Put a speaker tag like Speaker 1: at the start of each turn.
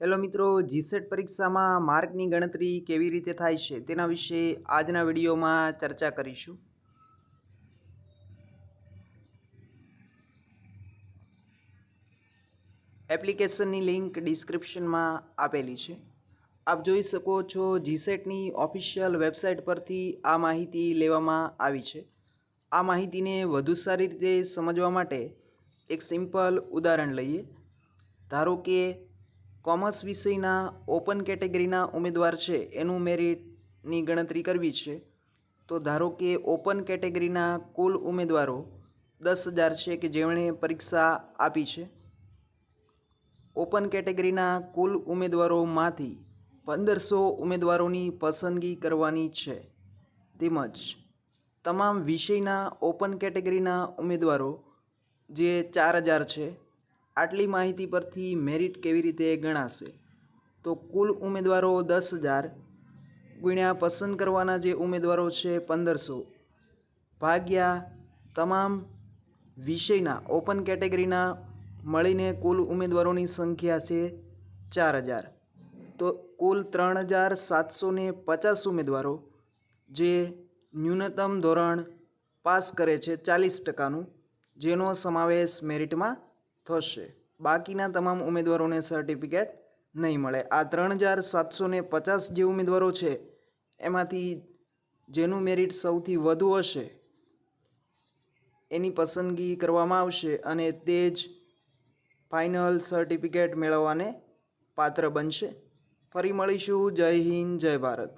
Speaker 1: Hello મિત્રો GSET પરીક્ષામાં માર્કની ગણતરી કેવી રીતે થાય છે તેના વિશે આજના વિડીયોમાં ચર્ચા કરીશું. એપ્લિકેશનની લિંક ડિસ્ક્રિપ્શનમાં આપેલી છે. આપ જોઈ શકો છો જીસેટની ઓફિશિયલ વેબસાઇટ પરથી આ માહિતી લેવામાં આવી છે. આ માહિતીને વધુ સારી રીતે સમજવા માટે એક સિમ્પલ ઉદાહરણ લઈએ. ધારો કે કોમર્સ વિષયના ઓપન કેટેગરીના ઉમેદવાર છે, એનું મેરિટની ગણતરી કરવી છે. તો ધારો કે ઓપન કેટેગરીના કુલ ઉમેદવારો દસ હજાર છે કે જેમણે પરીક્ષા આપી છે. ઓપન કેટેગરીના કુલ ઉમેદવારોમાંથી પંદરસો ઉમેદવારોની પસંદગી કરવાની છે. તેમજ તમામ વિષયના ઓપન કેટેગરીના ઉમેદવારો જે ચાર હજાર છે આટલી માહિતી પરથી મેરિટ કેવી રીતે ગણાશે? તો કુલ ઉમેદવારો દસ હજાર, ગુણ્યા પસંદ કરવાના જે ઉમેદવારો છે પંદરસો. ભાગ્યા તમામ વિષયના ઓપન કેટેગરીના મળીને કુલ ઉમેદવારોની સંખ્યા છે ચાર હજાર. તો કુલ ત્રણ હજાર સાતસો પચાસ ઉમેદવારો, જે ન્યૂનતમ ધોરણ પાસ કરે છે ચાલીસ ટકાનું, જેનો સમાવેશ મેરિટમાં થશે. બાકીના તમામ ઉમેદવારોને સર્ટિફિકેટ નહીં મળે. આ ત્રણ હજાર સાતસો પચાસ જે ઉમેદવારો છે, એમાંથી જેનું મેરિટ સૌથી વધુ હશે, એની પસંદગી કરવામાં આવશે અને તે જ ફાઇનલ સર્ટિફિકેટ મેળવવાને પાત્ર બનશે. ફરી મળીશું. જય હિન્દ, જય ભારત.